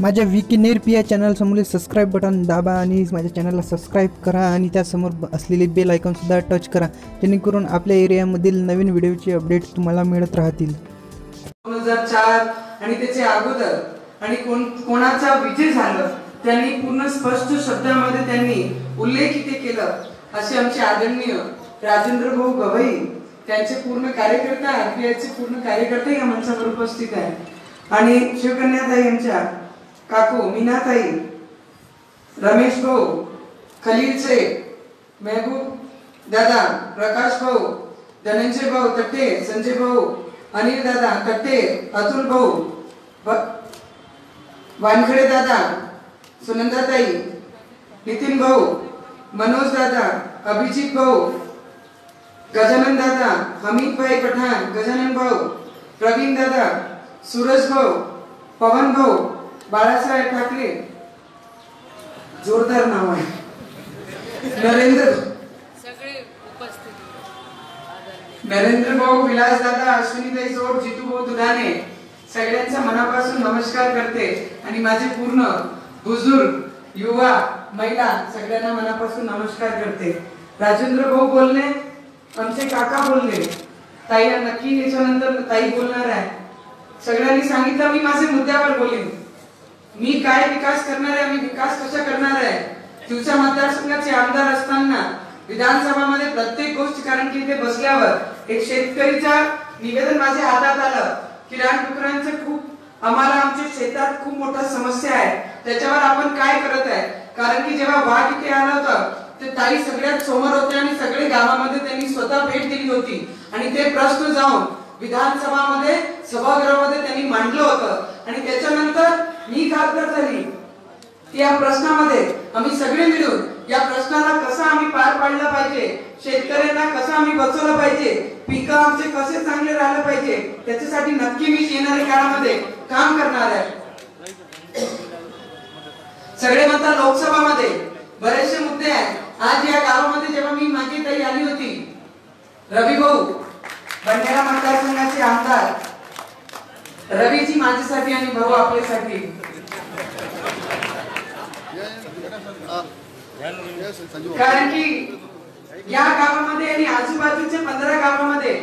माझ्या विकी नेरपिया चॅनलसमोर subscribe button दाबा आणि माझ्या चॅनलला सबस्क्राईब करा आणि त्यासमोर असलेले बेल आयकॉनसुद्धा टच करा जेणेकरून आपल्या एरियामधील नवीन व्हिडिओचे अपडेट तुम्हाला मिळत राहतील. दोन हजार चार आणि त्याचे अगोदर आणि कोण कोणाचा विजय झालं त्यांनी पूर्ण स्पष्ट शब्दामध्ये त्यांनी उल्लेख इथे केलं. असे आमचे आदरणीय राजेंद्र भाऊ गवई त्यांचे पूर्ण कार्यकर्ता आरबीआयचे पूर्ण कार्यकर्ते या मंचावर उपस्थित आहे आणि शिवकन्याताई यांच्या काकू मीनाताई रमेश भाऊ खलील शेख मेहबूब दादा प्रकाश भाऊ धनंजय भाऊ तट्टे संजय भाऊ अनिल दादा तट्टे अतुल भाऊ ब- वानखडे दादा सुनंदाताई नितीन भाऊ मनोज दादा अभिजित भाऊ गजानन दादा हमीद भाई पठाण गजानन भाऊ प्रवीण दादा सूरज भाऊ पवन भाऊ बाळासाहेब ठाकरे. जोरदार नाव आहे. नरेंद्र. नरेंद्र भाऊ विलास दादा अश्विनीताई जोड जितू भाऊ दुधाने सगळ्यांचा मनापासून नमस्कार करते. आणि माझे पूर्ण बुजुर्ग युवा महिला सगळ्यांना मनापासून नमस्कार करते. राजेंद्र भाऊ बोलले आमचे काका बोलले. ताई नक्की याच्यानंतर ताई बोलणार आहे. सगळ्यांनी सांगितलं मी माझे मुद्द्यावर बोलेन. मी काय विकास करणार आहे मी विकास कसा करणार आहे? तुमच्या मतदारसंघाचे आमदार असताना विधानसभामध्ये प्रत्येक गोष्ट कारण की इथे बसल्यावर एक शेतकरीचा निवेदन माझ्या हातात आलं की रानडुकरांचं खूप आम्हाला आमच्या शेतात खूप मोठा समस्या आहे. त्याच्यावर आपण काय करत आहे? कारण की जेव्हा वाघ इथे आला होता ते ताई सगळ्यात समोर होते आणि सगळे गावामध्ये त्यांनी स्वतः भेट दिली होती. आणि ते प्रश्न जाऊन विधानसभामध्ये सभागृहामध्ये त्यांनी मांडलं होतं. आणि त्याच्यानंतर मी खासदार झाली. या प्रश्नामध्ये आम्ही सगळे मिळून या प्रश्नाला कसं आम्ही पार पाडलं पाहिजे शेतकऱ्यांना कसं आम्ही बचवलं पाहिजे पिकं आमचे कसे चांगले राहिले पाहिजे त्याच्यासाठी नक्की मी येणाऱ्या काळामध्ये काम करणार आहे. सगळे म्हणतात लोकसभा मध्ये बरेचसे मुद्दे आहेत. आज या गावामध्ये जेव्हा मी माझी ताई आली होती रवी भाऊ बंडारा मतदारसंघाचे आमदार रवीजी माझ्यासाठी आणि भाऊ आपल्यासाठी. कारण की या गावामध्ये आणि आजूबाजूच्या पंधरा गावामध्ये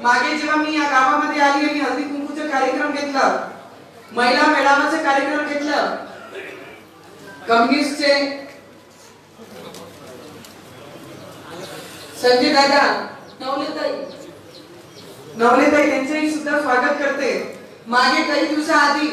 मागे जेव्हा मी या गावामध्ये आली आणि हल्दी कुंकूचा कार्यक्रम घेतला महिला मेळावाचा कार्यक्रम घेतला कम्युनिस्टचे संजय दादा नवलेताई नवलेताई यांचंही सुद्धा स्वागत करते. मागे काही दिवसाआधी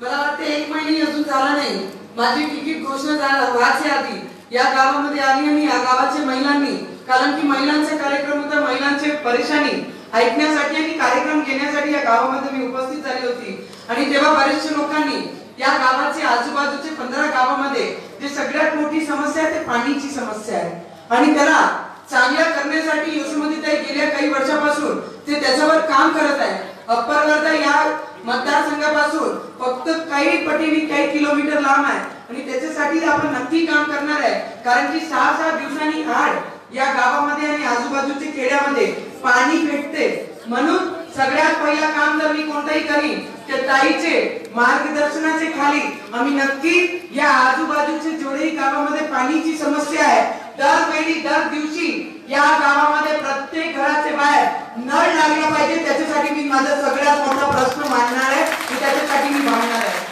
मला वाटते एक महिने अजून झाला नाही. माझी तिकीट घोषणा झाला व्हायच्या आधी. या गावामध्ये आली आणि या गावाच्या महिलांनी कारण की महिलांचा कार्यक्रम होता महिलांचे परेशानी ऐकण्यासाठी आणि कार्यक्रम घेण्यासाठी या गावामध्ये मी उपस्थित झाली होती. आणि तेव्हा बरेचशे लोकांनी या गावाचे आजूबाजूचे पंधरा गावामध्ये जे सगळ्यात मोठी समस्या आहे ते पाणीची समस्या आहे. आणि त्याला चांगल्या करण्यासाठी यशोमतीताई गेल्या काही वर्षापासून ते त्याच्यावर काम करत आहे. अप्पर वर्धा या मतदारसंघापासून फक्त काही पटीने काही किलोमीटर लांब आहे. आणि त्याच्यासाठी आपण नक्की काम करणार आहे. कारण की सहा सहा दिवसांनी आड या गावामध्ये आणि आजूबाजूच्या खेड्यामध्ये पाणी भेटते. म्हणून सगळ्यात पहिला काम जर मी कोणताही करीन तर ताईचे मार्गदर्शनाचे खाली आम्ही नक्की या आजूबाजूचे जेवढेही गावामध्ये पाणीची समस्या आहे दरवेळी दर दिवशी या गावामध्ये प्रत्येक घराचे बाहेर नळ लागला पाहिजे. त्याच्यासाठी मी माझा सगळ्यात मोठा प्रश्न मांडणार आहे. की त्याच्यासाठी मी भांडणार आहे.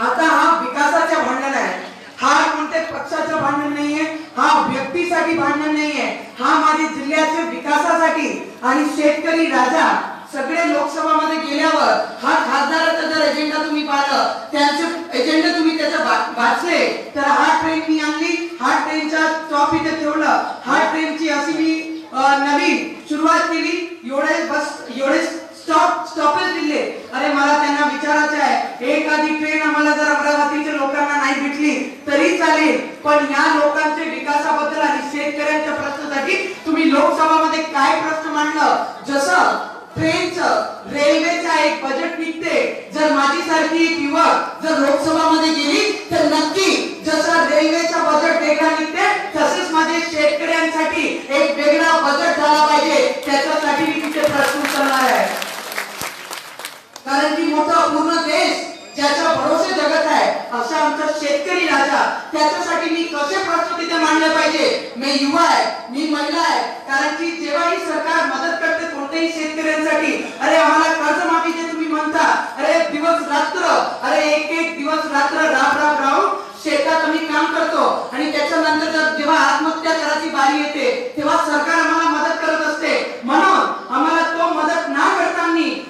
आता हा विकासाचा भांडण आहे. हा कोणत्या पक्षाचं भांडण नाहीये? हा व्यक्तीसाठी भांडण नाहीये. हा माझ्या जिल्ह्याच्या विकासासाठी आणि शेतकरी राजा सगळे लोकसभामध्ये गेल्यावर हा खासदाराचा जर एजेंडा तुम्ही पाहिलं त्यांचे एजेंडा तुम्ही त्याचा वाचले तर हा ट्रेन मी आणली हा ट्रेनचा स्टॉप इथे ठेवलं हा ट्रेनची अशी मी नवीन सुरुवात केली एवढे बस एवढे स्टॉप स्टॉपेज दिले. अरे मला त्यांना विचारायचं आहे एखादी ट्रेन आम्हाला जर अमरावतीच्या लोकांना नाही भेटली तरी चालेल पण या लोकांच्या विकासाबद्दल आणि शेतकऱ्यांच्या प्रश्नासाठी तुम्ही लोकसभामध्ये काय प्रश्न मांडलं? जसं ट्रेनचं रेल्वेचा एक बजेट निघते. जर माझी सारखी एक युवक जर लोकसभामध्ये गेली तर नक्की जसं रेल्वेचा बजेट वेगळा निघते तसेच माझे शेतकऱ्यांसाठी एक वेगळा बजेट झाला पाहिजे. त्याच्यासाठी मी तिथे प्रश्न करणार आहे. कारण की मोठा पूर्ण देश ज्या त्याच्या भरोसे जगत आहे अशा आमचा शेतकरी राजा त्याच्यासाठी मी कसे प्रश्न तिथे मांडले पाहिजे? मी युवा आहे मी महिला आहे. कारण की जेव्हाही सरकार मदत करते कोणत्याही शेतकऱ्यांसाठी अरे आम्हाला कर्जमाफीचे तुम्ही म्हणता अरे दिवस रात्र अरे एक एक दिवस रात्र राब राब राहून शेतात आम्ही काम करतो. आणि त्याच्यानंतर जर जेव्हा आत्महत्या करायची बारी येते तेव्हा सरकार आम्हाला मदत करत असते. म्हणून आम्हाला तो मदत ना करताना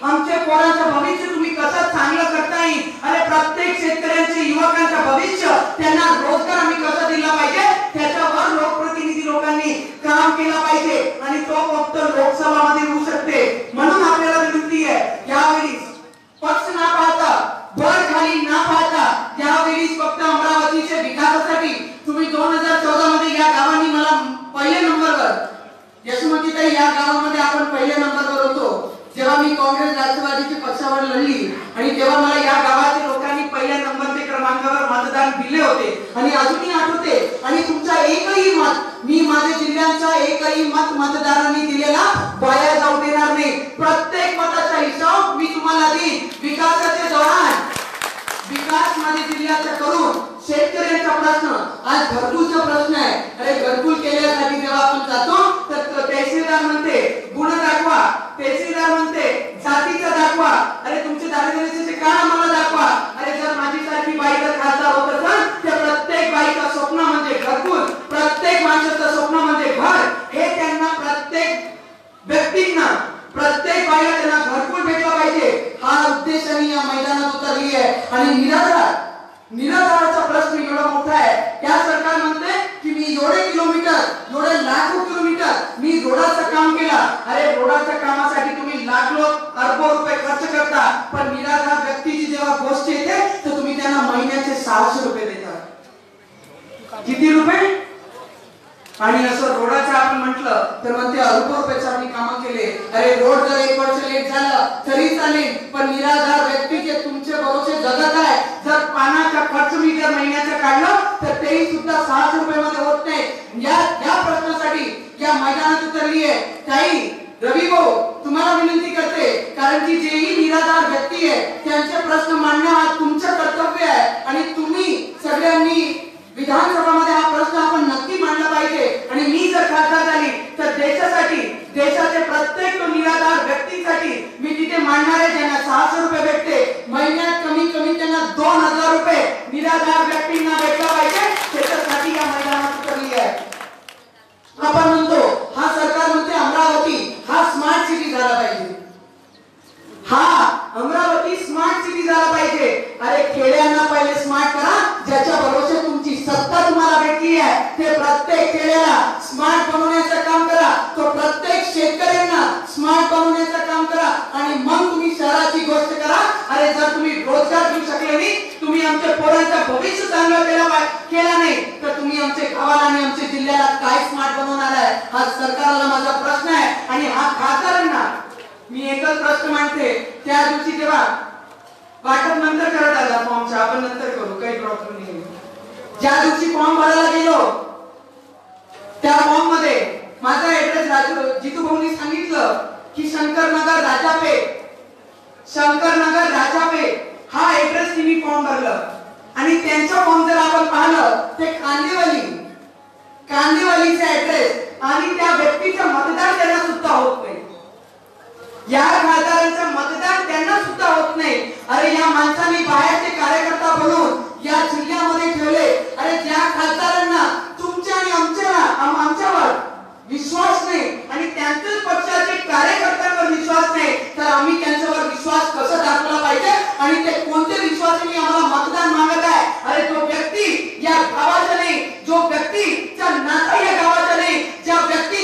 आमच्या पोरांचं भविष्य तुम्ही कसं चांगलं करता येईल? आणि प्रत्येक शेतकऱ्यांचे युवकांचं भविष्य त्यांना रोजगार आम्ही कसा दिला पाहिजे? त्याच्यावर लोकप्रतिनिधी लोकांनी काम केलं पाहिजे आणि तो फक्त लोकसभामध्ये होऊ शकते. म्हणून आपल्याला विनंती आहे यावेळी पक्ष ना पाहता भर खाली ना पाहता यावेळी फक्त अमरावतीच्या विकासासाठी तुम्ही दोन हजार चौदा मध्ये या गावांनी मला पहिल्या नंबरवर यशवंतीताई या गावामध्ये आपण पहिल्या नंबरवर होतो जेव्हा मी काँग्रेस राष्ट्रवादीची पक्षावर लढली आणि तेव्हा मला या गावातील लोकांनी पहिल्या नंबरच्या क्रमांकावर मतदान दिले होते आणि अजूनही आठवते आणि तुमचा एकही मत मी माझ्या जिल्ह्यांचा एकही मत मतदारांनी दिलेला वाया जाऊ देणार नाही प्रत्येक मताचा हिसाब मी तुम्हाला देईन विकासाच्या दौरान विकास माझ्या जिल्ह्याचा करून शेतकऱ्यांचा प्रश्न आज घरकुलचा प्रश्न आहे अरे घरकुल केल्यासाठी जेव्हा आपण जातो तर त- तहसीलदार म्हणते गुण दाखवा तहसीलदार म्हणते जातीचा दाखवा अरे तुमचे दारिद्र्याचे कारण आम्हाला दाखवा अरे जर माझी सारखी बाई जर खासदार होत असेल तर प्रत्येक बाईचं स्वप्न म्हणजे घरकुल प्रत्येक माणसाचं स्वप्न म्हणजे घर हे त्यांना प्रत्येक व्यक्तींना प्रत्येक बाईला त्यांना घरकुल भेटला पाहिजे हा उद्देशाने या मैदानात उतरली आहे आणि निराधार निराधाराचा प्रश्न एवढा मोठा आहे त्या सरकार म्हणते की मी एवढे किलोमीटर एवढे लाखो किलोमीटर मी रोडाचं काम केला अरे रोडाच्या कामासाठी तुम्ही लाखो अरबो रुपये खर्च करता पण निराधार व्यक्तीची जेव्हा गोष्ट येते तर तुम्ही त्यांना महिन्याचे सहाशे रुपये देता किती रुपये आणि असं रोडाचं आपण म्हटलं तर म्हणते अरबो रुपयाचं आम्ही कामं केले अरे रोड जर एक वर्ष लेट झालं तरी चालेल पण निराधार व्यक्तीचे तुमचे भरोसे जगत आहे. जर पानाचा खर्च मी जर महिन्याचा काढलं तर तेही सुद्धा सहाशे रुपयामध्ये होत नाही. या या प्रश्नासाठी या मैदानात उतरली आहे काही रवी भाऊ तुम्हाला विनंती करते कारण की जेही निराधार व्यक्ती आहे त्यांचे प्रश्न मांडणं हा तुमचं कर्तव्य आहे. आणि तुम्ही सगळ्यांनी विधानसभामध्ये हा प्रश्न आपण नक्की मांडला पाहिजे. आणि मी जर खासदार झाली तर देशासाठी देशाचे प्रत्येक निराधार व्यक्तीसाठी मी तिथे मांडणारे ज्यांना सहाशे रुपये भेटते. महिन्यात कमीत कमी त्यांना दोन हजार रुपये निराधार व्यक्तींना भेटला पाहिजे. त्याच्यासाठी या मैदानात उतरली आहे. आपण म्हणतो हा सरकार म्हणते अमरावती हा स्मार्ट सिटी झाला पाहिजे. हा अमरावती स्मार्ट सिटी झाला पाहिजे. अरे खेड्यांना पहिले स्मार्ट करा ज्याच्या भरोसे तुमची सत्ता तुम्हाला भेटली आहे ते प्रत्येक खेड्याला स्मार्ट बनवण्याचं काम करा. तो प्रत्येक शेतकऱ्यांना स्मार्ट बनवण्याचं काम करा. आणि मग तुम्ही शहराची गोष्ट करा. अरे जर तुम्ही रोजगार देऊ शकले नाही तुम्ही आमच्या पोरांचा भविष्य चांगलं केला केला नाही तर तुम्ही आमच्या गावाला आणि आमच्या जिल्ह्याला काय स्मार्ट बनवणार आहे? हा सरकारला माझा प्रश्न आहे. आणि हा खासदारांना मी एकच प्रश्न मांडते. त्या दिवशी तेव्हा वाटप नंतर करत आला फॉर्मचा आपण नंतर करू काही प्रॉब्लेम नाही ज्या दिवशी फॉर्म भरायला गेलो त्या फॉर्ममध्ये माझा ऍड्रेस राजू जितू भाऊनी सांगितलं की शंकरनगर राजापेठ शंकरनगर राजापे हा ऍड्रेस मी फॉर्म भरलं. आणि त्यांचा फॉर्म जर आपण पाहिलं ते कांदेवाली कांदेवालीचा ऍड्रेस आणि त्या व्यक्तीचा मतदार त्यांना सुद्धा होत नाही. या खासदारांचं मतदान त्यांना सुद्धा होत नाही. अरे या माणसाने बाहेरचे कार्यकर्ता बनवून या जिल्ह्यामध्ये ठेवले. अरे त्या खासदारांना तुमच्या आणि आमच्या आमच्यावर विश्वास नाही आणि त्यांच्याच पक्षाचे कार्यकर्त्यांवर विश्वास नाही तर आम्ही त्यांच्यावर विश्वास कसा दाखवला पाहिजे? आणि ते कोणते विश्वासाने आम्हाला मतदान मागत आहे? अरे तो व्यक्ती या गावाचा नाही जो व्यक्तीचा नाता या गावाचा नाही ज्या व्यक्ती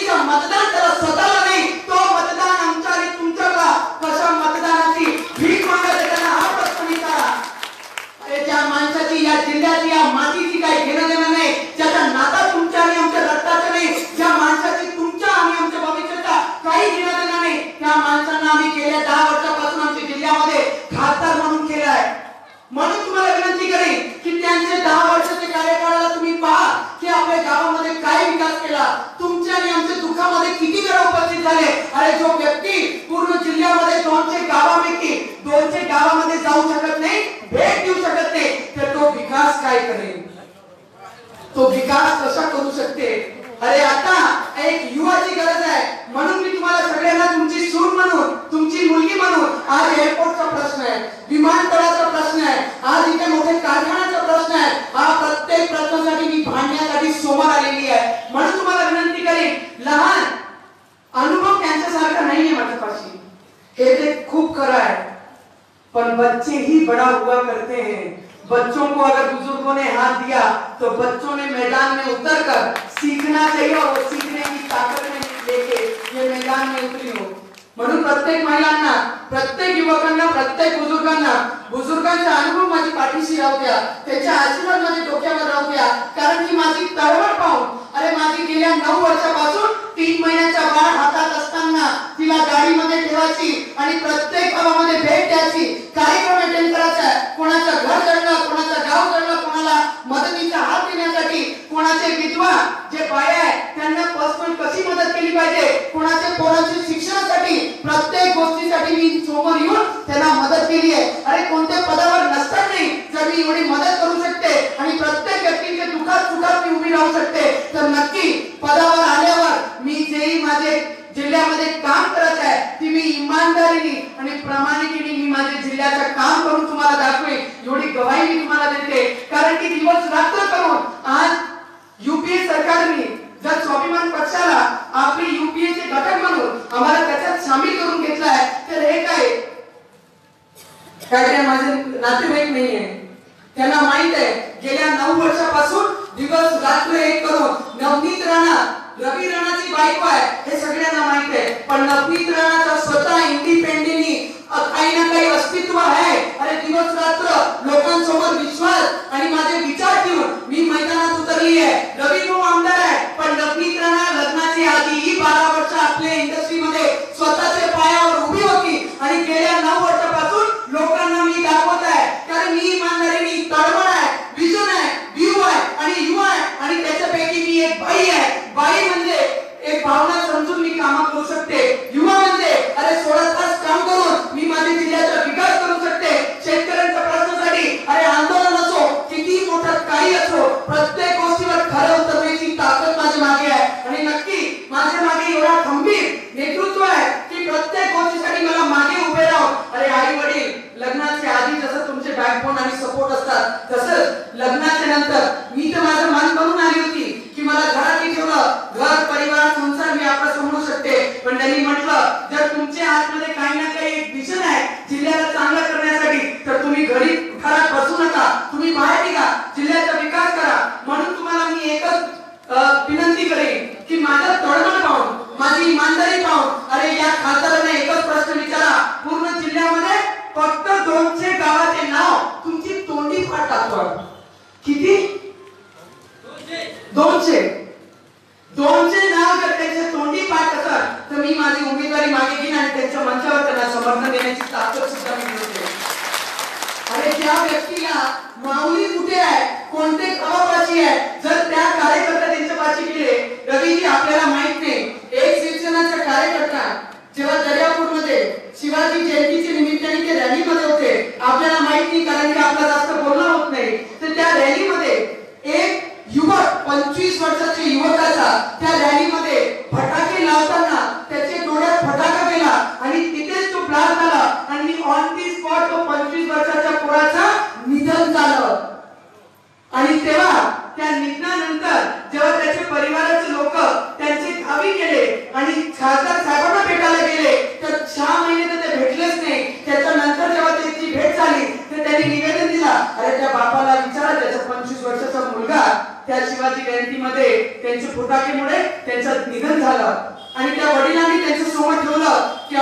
माणसांनी माझी तळवळ पाहून. अरे माझी गेल्या नऊ वर्षापासून तीन महिन्याच्या बाळ हातात असताना तिला गाडीमध्ये ठेवायची आणि प्रत्येक गावामध्ये भेट द्यायची. काही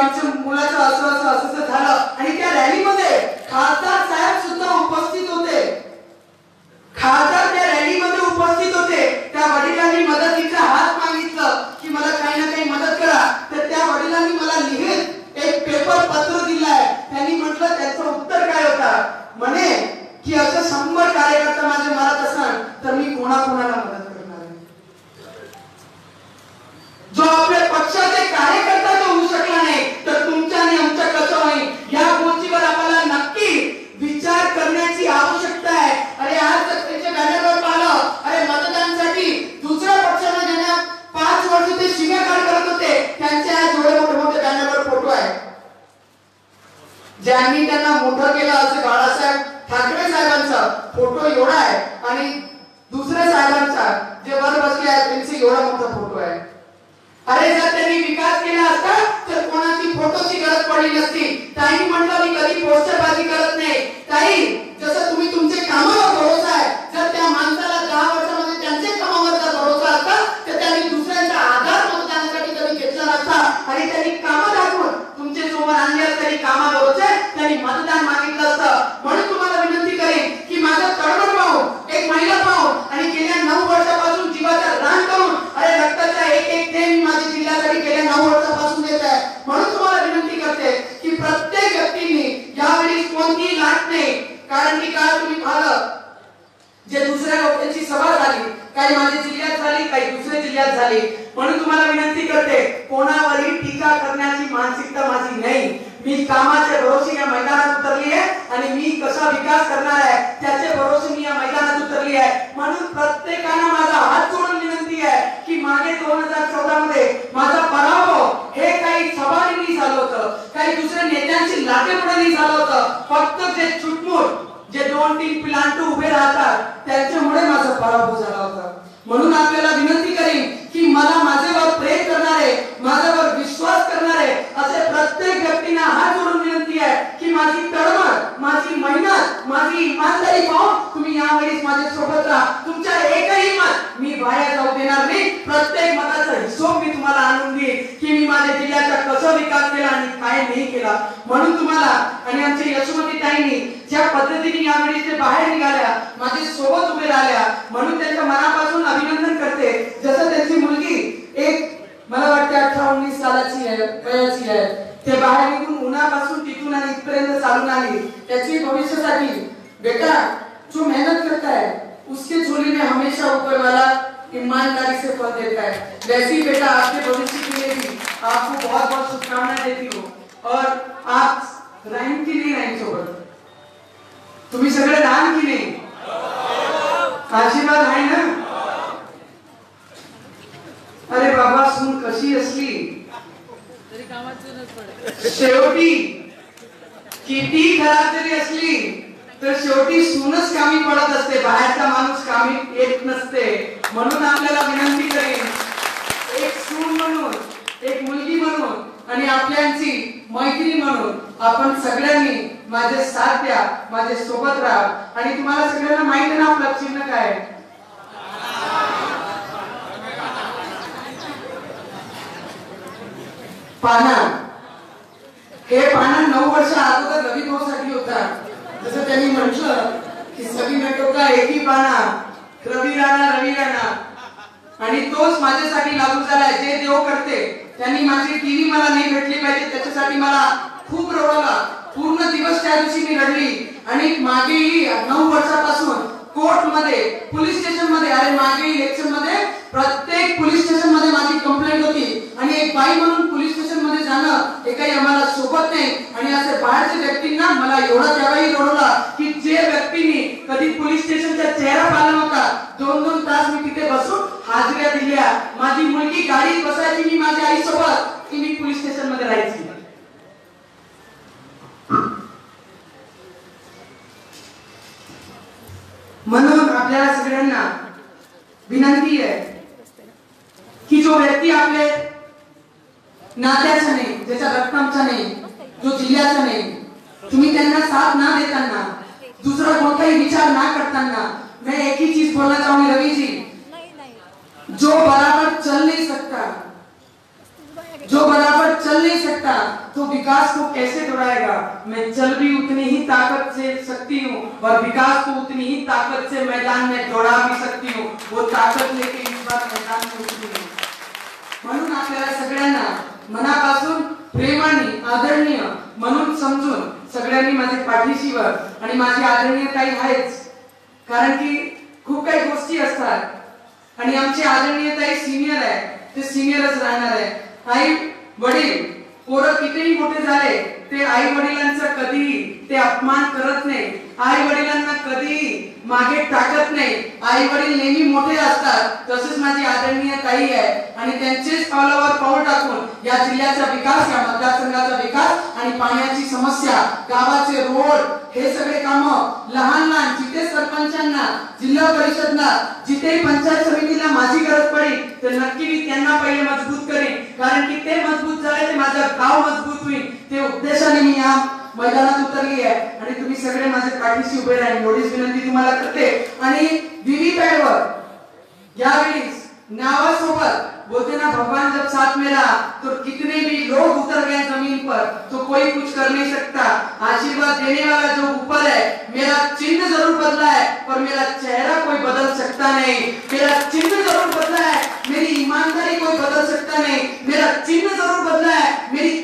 आमच्या मुलाचं असं असं असं झालं. आणि त्या रॅलीमध्ये खासदार ज्यांनी त्यांना मोठं केलं असं बाळासाहेब ठाकरे साहेबांचा फोटो एवढा आहे आणि दुसऱ्या साहेबांचा जे वर बसले आहेत त्यांचे एवढा मोठा फोटो आहे. अरे जर त्यांनी विकास केला असता तर कोणाची फोटोची गरज पडली नसती. ताई म्हणलं मी कधी पोस्टरबाजी करत नाही. ताई जसं तुम्ही तुमचे कामावर भरोसा आहे जर त्या माणसाला दहा वर्षामध्ये त्यांचे कामावर भरोसा असता तर त्यांनी दुसऱ्यांचा आधार मतदानासाठी कधी घेतला नसता. आणि त्यांनी कामं दाखवून तुमचे जोवर आणले असतानी कामाबरोबर त्यांनी मतदान मागितलं असतं. म्हणून तुम्हाला विनंती करेन की माझं तळमळ पाहून एक महिला पाहून आणि गेल्या नऊ वर्षापासून जीवाचा रान करून अरे रक्ताचा एक एक थेंब मी माझ्या जिल्ह्यासाठी गेल्या नऊ वर्षापासून देत आहे म्हणून तुम्हाला विनंती करते की प्रत्येक व्यक्तीने यावेळी कोणतीही लाट नाही कारण की काल तुम्ही पाहिलं जे दुसऱ्या लोकांची सभा झाली काही माझ्या जिल्ह्यात झाली काही दुसऱ्या जिल्ह्यात झाली म्हणून तुम्हाला विनंती करते कोणावरही टीका करण्याची मानसिकता माझी नाही मी कामाच्या भरोसे या मैदानात उतरली आहे आणि मी कसा विकास करणार आहे त्याचे भरोसे मी या मैदानात उतरली आहे म्हणून प्रत्येकानं माझा हात जोडून विनंती आहे की मागे दोन हजार चौदा मध्ये माझा पराभव हे काही सभारीनी झालं होतं काही दुसऱ्या नेत्यांची लाटेपणाने झालं होतं फक्त जे चुटमुट जे दोन तीन प्लांट उभे राहतात त्यांच्यामुळे माझा पराभव झाला होता म्हणून आपल्याला विनंती करीन की मला माझ्यावर प्रेम करणारे माझ्यावर विश्वास करणारे असे प्रत्येक व्यक्तींना हात जोडून विनंती आहे की माझी तळमळ माझी मेहनत माझी इमानदारी पाहून तुम्ही यावेळी माझ्या सोबत राहा तुमच्या एकही मत मी वाया जाऊ देणार नाही प्रत्येक मताचा हिशोब मी तुम्हाला आणून देईन की मी माझ्या जिल्ह्याचा कसा विकास केला आणि काय नाही केला म्हणून तुम्हाला आणि आमच्या यशोमती ताईंनी ज्या पद्धतीने यावेळी ते बाहेर निघाल्या माझे सोबत उभे राहिल्या म्हणून त्यांच्या मनापासून अभिनंदन करते जसं त्यांची मुलगी एक मला वाटते अठरा उन्नीस सालाची आहे वयाची आहे ते बाहेर निघून उन्हापासून तिथून आणि इथपर्यंत चालून आली त्याची भविष्यासाठी बेटा जो मेहनत करता है उसके झोली में हमेशा ऊपर वाला ईमानदारी से फल देता है। वैसे ही बेटा आपके भविष्य के लिए भी आपको बहुत बहुत शुभकामनाएं देती हूँ। और आप राहीन की नाही राहीन सोबत तुम्ही सगळे दान की नाही। आशीर्वाद आहे ना? अरे बाबा सून कशी असली। शेवटी किती खराब तरी असली। तर शेवटी सूनच कामी पडत असते बाहेरचा माणूस कामी येत नसते. म्हणून आपल्याला विनंती करेन एक सून म्हणून एक मुलगी म्हणून आणि आपल्यांची मैत्री म्हणून आपण सगळ्यांनी माझे साथ द्या माझे सोबत राहा आणि तुम्हाला सगळ्यांना माहिती ना आपलं चिन्ह काय पाना. हे पाना नऊ वर्ष अगोदर रवी भाऊसाठी होता. जसं त्यांनी म्हटलं की सगळी मेटो का पाना रवी राणा रवी राणा. आणि तोच माझ्यासाठी लागू झालाय जे देव करते. त्यांनी माझी टीव्ही मला नाही भेटली पाहिजे त्याच्यासाठी मला खूप रडवला. पूर्ण दिवस त्या दिवशी मी रडली. आणि मागेही नऊ वर्षापासून कोर्टमध्ये पोलीस स्टेशनमध्ये अरे मागे इलेक्शनमध्ये प्रत्येक पोलीस स्टेशनमध्ये माझी कंप्लेंट होती. आणि एक बाई म्हणून पोलीस स्टेशनमध्ये जाणं हे काही आम्हाला सोबत नाही. आणि असे बाहेरच्या व्यक्तींना मला एवढा त्यावेळी घडवला की जे व्यक्तींनी कधी पोलीस स्टेशनचा चेहरा पाहिला नव्हता दोन दोन तास मी तिथे बसून हाजऱ्या दिल्या माझी मुलगी गाडीत बसायची मी माझ्या आई सोबत की मी पोलीस स्टेशनमध्ये राहायची म्हणून आपल्याला सगळ्यांना विनंती आहे की जो व्यक्ती आपले नात्याचा नाही ज्याच्या रक्ताचा नाही जो जिल्ह्याचा नाही तुम्ही त्यांना साथ ना देताना दूसरा कोणताही विचार ना करताना मैं एक ही चीज बोलना चाहूंगी रवि जी जो बराबर चल नहीं सकता जो बराबर चल नहीं सकता तो विकास को कैसे दोहराएगा मैं चल भी उतनी ही ताकत से सकती हूँ और विकास को उतनी ही ताकत से मैदान में दौड़ा भी सकती हूँ। वो ताकत लेके इस बार मैदान में उतरी हूँ। म्हणून आपल्याला सगळ्यांना मनापासून प्रेमाने आदरणीय म्हणून समजून सगळ्यांनी माझ्या पाठीशी वर आणि माझी आदरणीय ताई आहेच. कारण की खूप काही गोष्टी असतात आणि आमचे आदरणीय ताई सिनियर आहे ते सिनियरच राहणार आहे. आई वडील पोरं कितीही मोठे झाले ते आई वडिलांचा कधीही ते अपमान करत नाही. आई वडिलांना कधीही मागे टाकत नाही. आई वडील नेहमी मोठे असतात. तसेच माझी आदरणीय ताई आहे आणि त्यांचेच पावलावर पाऊल टाकून या जिल्ह्याचा विकास या मतदारसंघाचा विकास आणि पाण्याची समस्या गावाचे रोड हे सगळे काम लहान लहान जिथे सरपंचांना जिल्हा परिषदला जिथे पंचायत समितीला माझी गरज पडेल तर नक्की मी त्यांना पहिले मजबूत करेन. कारण की ते मजबूत झाले ते माझं गाव मजबूत होईल. ते उद्देशाने मी या मैदानात उतरली आहे आणि तुम्ही सगळे माझ्या पाठीशी उभे राहील एवढीच विनंती तुम्हाला करते. आणि व्हीव्हीपॅट वर यावेळी नावासोबत बोलते ना भगवान जब साथ में रहा तो कितने भी लोग उतर गए ज़मीन पर तो कोई कुछ कर नहीं सकता आशीर्वाद देने वाला जो ऊपर है मेरा चिन्ह ज़रूर बदला है पर मेरा चेहरा कोई बदल सकता नहीं. मेरा चिन्ह ज़रूर बदला है मेरी ईमानदारी कोई बदल सकता नहीं. मेरा चिन्ह ज़रूर बदला है मेरी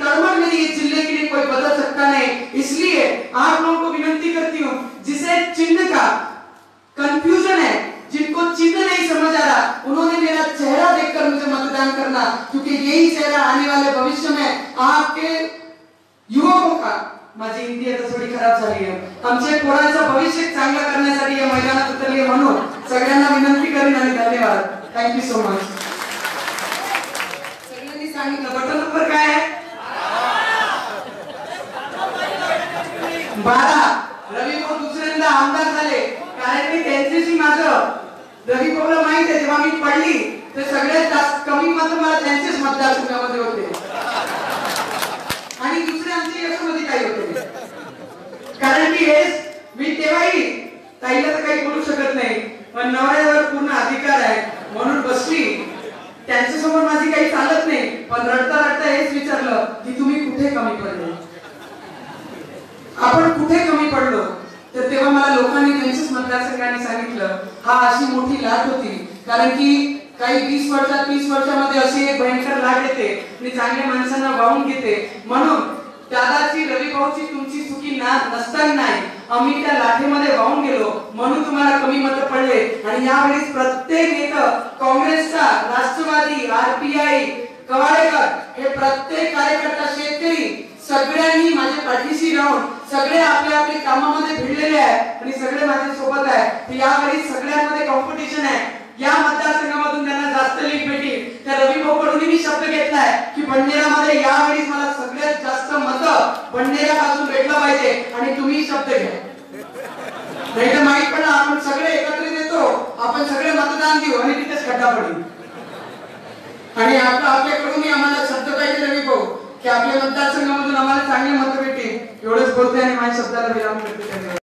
राष्ट्रवादी आरपीआय कवाडेकर हे प्रत्येक कार्यकर्ता शेतकरी सगळ्यांनी माझ्या पाठीशी राहून सगळे आपल्या आपल्या कामामध्ये भिडलेले आहे आणि सगळे माझ्या सोबत आहे. यावेळी सगळ्यांमध्ये कॉम्पिटिशन आहे. या मतदारसंघामधून त्यांना जास्त लीड भेटेल. त्या रवी भाऊकडून मी शब्द घेतलाय की बंडेरामध्ये यावेळी मला सगळ्यात जास्त मत बंडेरापासून भेटलं पाहिजे आणि तुम्ही शब्द घ्या. नाही तर माहीत पडलं आपण सगळे एकत्रित येतो आपण सगळे मतदान देऊ आणि तिथेच खड्डा पडू. आणि आपलं आपल्याकडूनही आम्हाला शब्द पाहिजे रवी भाऊ की आपल्या मतदारसंघामधून आम्हाला चांगले मत भेटेल. एवढंच बोलते आणि माझ्या शब्दाला विराम करते